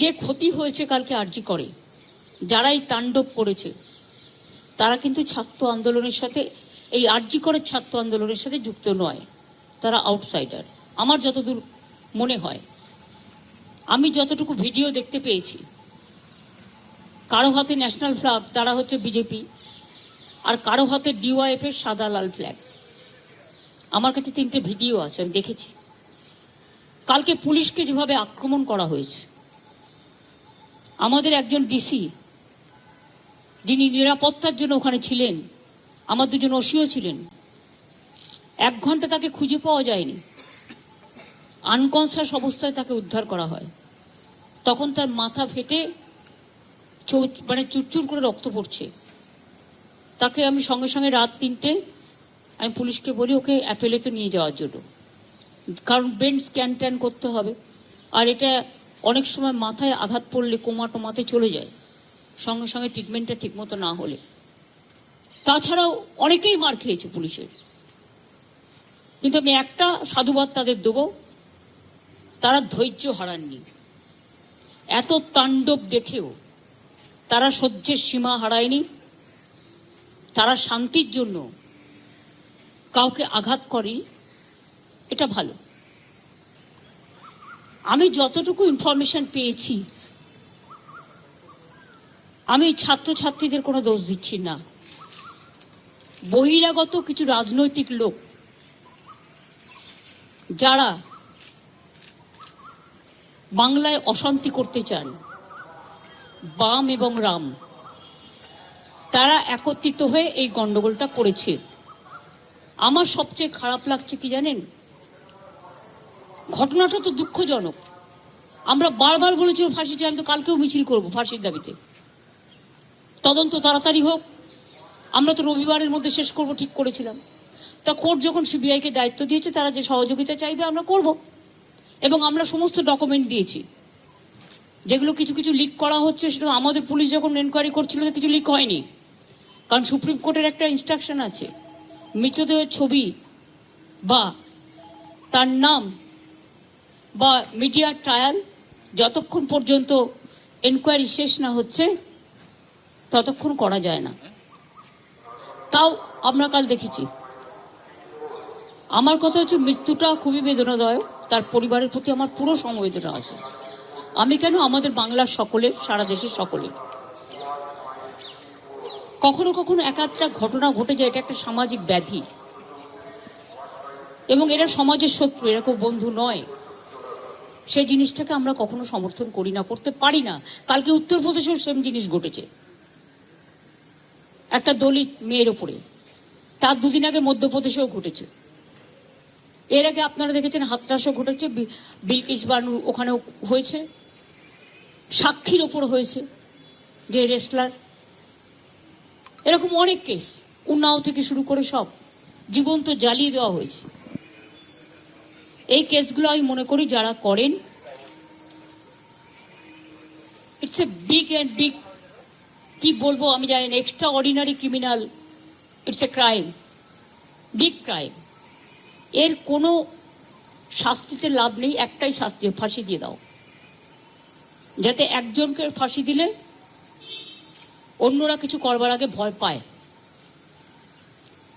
যে ক্ষতি হয়েছে কালকে আরজি করে, যারাই তাণ্ডব করেছে, তারা কিন্তু ছাত্র আন্দোলনের সাথে, এই আরজি করে ছাত্র আন্দোলনের সাথে যুক্ত নয়, তারা আউটসাইডার আমার যতদূর মনে হয়, আমি যতটুকু ভিডিও দেখতে পেয়েছি, কারও হাতে ন্যাশনাল ফ্ল্যাগ তারা হচ্ছে বিজেপি আর কারও হাতে ডিওয়াইএফ এর সাদা লাল ফ্ল্যাগ আমার কাছে তিনটে ভিডিও আছে, আমি দেখেছি। কালকে পুলিশকে যেভাবে আক্রমণ করা হয়েছে আমাদের একজন ডিসি, যিনি নিরাপত্তার জন্য ওখানে ছিলেন, আমার দুজন ওসিও ছিলেন। এক ঘণ্টা তাকে খুঁজে পাওয়া যায়নি। আনকনসাস অবস্থায় তাকে উদ্ধার করা হয়। তখন তার মাথা ফেটে মানে চুরচুর করে রক্ত পড়ছে। তাকে আমি সঙ্গে সঙ্গে রাত তিনটে আমি পুলিশকে বলি, ওকে অ্যাপেলেতে নিয়ে যাওয়ার জন্য। কারণ ব্রেন স্ক্যান ট্যান করতে হবে। আর এটা অনেক সময় মাথায় আঘাত পড়লে কোমা টোমাতে চলে যায়। সঙ্গে সঙ্গে ট্রিটমেন্টটা ঠিকমতো না হলে। তাছাড়াও অনেকেই মার খেয়েছে পুলিশের। কিন্তু আমি একটা সাধুবাদ তাদের দেবো, তারা ধৈর্য হারাননি। এত তাণ্ডব দেখেও তারা সহ্যের সীমা হারায়নি। তারা শান্তির জন্য কাউকে আঘাত করে এটা ভালো। আমি যতটুকু ইনফরমেশন পেয়েছি, আমি ছাত্রছাত্রীদের কোনো দোষ দিচ্ছি না। বহিরাগত কিছু রাজনৈতিক লোক যারা বাংলায় অশান্তি করতে চান, বাম এবং রাম, তারা একত্রিত হয়ে এই গন্ডগোলটা করেছে। আমার সবচেয়ে খারাপ লাগছে কি জানেন? ঘটনাটা তো দুঃখজনক। আমরা বারবার বলেছিলাম ফাঁসি চাই, আমি তো কালকেও মিছিল করব ফাঁসির দাবিতে। তদন্ত তাড়াতাড়ি হোক, আমরা তো রবিবারের মধ্যে শেষ করব, ঠিক করেছিলাম। তা কোর্ট যখন সিবিআইকে দায়িত্ব দিয়েছে, তারা যে সহযোগিতা চাইবে আমরা করব। এবং আমরা সমস্ত ডকুমেন্ট দিয়েছি। যেগুলো কিছু কিছু লিক করা হচ্ছে, সেটা আমাদের পুলিশ যখন এনকোয়ারি করছিল কিছু লিক হয়নি। কারণ সুপ্রিম কোর্টের একটা ইনস্ট্রাকশন আছে। মৃতদেহের ছবি বা তার নাম বা মিডিয়া ট্রায়াল যতক্ষণ পর্যন্ত এনকোয়ারি শেষ না হচ্ছে, ততক্ষণ করা যায় না। তাও আমরা কাল দেখেছি। আমার কথা হচ্ছে, মৃত্যুটা খুবই বেদনাদায়ক, তার পরিবারের প্রতি আমার পুরো সমবেদনা আছে। আমি কেন আমাদের বাংলার সকলের, সারা দেশের সকলের? কখনো কখনো একাত্রা ঘটনা ঘটে যায়, এটা একটা সামাজিক ব্যাধি। এবং এরা সমাজের শত্রু, এরা কেউ বন্ধু নয়। সেই জিনিসটাকে আমরা কখনো সমর্থন করি না, করতে পারি না। কালকে উত্তরপ্রদেশেও সেম জিনিস ঘটেছে। একটা দলিত মেয়ের ওপরে। তার দুদিন আগে মধ্যপ্রদেশেও ঘটেছে। এর আগে আপনারা দেখেছেন হাতরাসও ঘটেছে বিলকিস বানু ওখানেও হয়েছে। সাক্ষীর ওপর হয়েছে, যে রেসলার। এরকম অনেক কেস, উন্নাও থেকে শুরু করে সব। জীবন্ত জ্বালিয়ে দেওয়া হয়েছে। এই কেসগুলো আমি মনে করি যারা করেন it's a big and big কি বলব আমি জানি না extraordinary criminal it's a crime big crime এর কোনো শাস্তিতে লাভ নেই, একটাই শাস্তি, ফাঁসি দিয়ে দাও। যাতে একজনকে ফাঁসি দিলে অন্যরা কিছু করবার আগে ভয় পায়।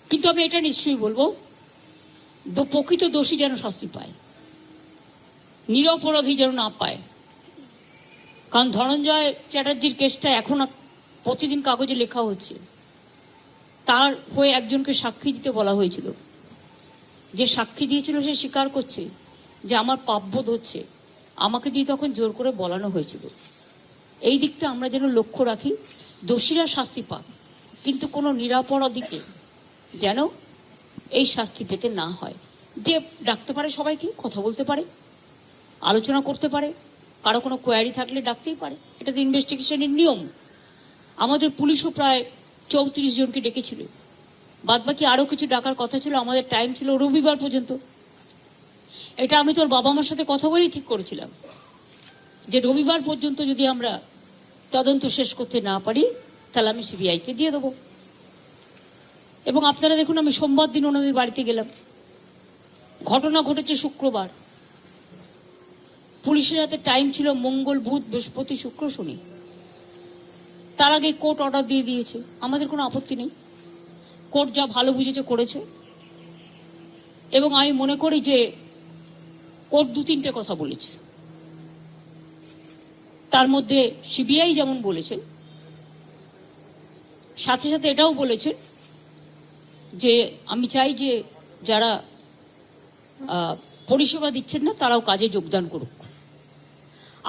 কিন্তু আমি এটা নিশ্চয়ই বলব প্রকৃত দোষী যেন শাস্তি পায়। নিরপরাধী যেন না পায়। কারণ ধনঞ্জয় চ্যাটার্জির কেসটা এখন প্রতিদিন কাগজে লেখা হচ্ছে। তার হয়ে একজনকে সাক্ষী দিতে বলা হয়েছিল। যে সাক্ষী দিয়েছিল সে স্বীকার করছে যে আমার পাপবোধ হচ্ছে। আমাকে দিয়ে তখন জোর করে বলানো হয়েছিল। এই দিকটা আমরা যেন লক্ষ্য রাখি, দোষীরা শাস্তি পাক, কিন্তু কোনো নিরাপরাধীকে যেন এই শাস্তি পেতে না হয়। যে ডাকতে পারে সবাইকে, কথা বলতে পারে, আলোচনা করতে পারে, কারও কোনো কোয়ারি থাকলে ডাকতেই পারে। এটা তো ইনভেস্টিগেশনের নিয়ম। আমাদের পুলিশও প্রায় চৌত্রিশ জনকে ডেকেছিল। বাদ বাকি আরও কিছু ডাকার কথা ছিল, আমাদের টাইম ছিল রবিবার পর্যন্ত। এটা আমি তোর বাবা মার সাথে কথা বলেই ঠিক করেছিলাম। যে রবিবার পর্যন্ত যদি আমরা তদন্ত শেষ করতে না পারি, তাহলে আমি সিবিআইকে দিয়ে দেবো। এবং আপনারা দেখুন, আমি সোমবার দিন ওনাদের বাড়িতে গেলাম। ঘটনা ঘটেছে শুক্রবার। পুলিশের হাতে টাইম ছিল মঙ্গল, বুধ, বৃহস্পতি, শুক্র, শনি। তার আগে কোর্ট অর্ডার দিয়ে দিয়েছে। আমাদের কোনো আপত্তি নেই। কোর্ট যা ভালো বুঝেছে করেছে। এবং আমি মনে করি যে কোর্ট দু তিনটে কথা বলেছে। তার মধ্যে সিবিআই যেমন বলেছেন সাথে সাথে এটাও বলেছেন যে আমি চাই যে যারা পরিষেবা দিচ্ছেন না, তারাও কাজে যোগদান করুক।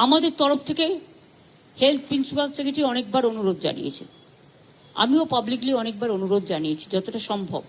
আমাদের তরফ থেকে হেলথ প্রিন্সিপাল সেক্রেটারি অনেকবার অনুরোধ জানিয়েছে আমিও পাবলিকলি অনেকবার অনুরোধ জানিয়েছি, যতটা সম্ভব।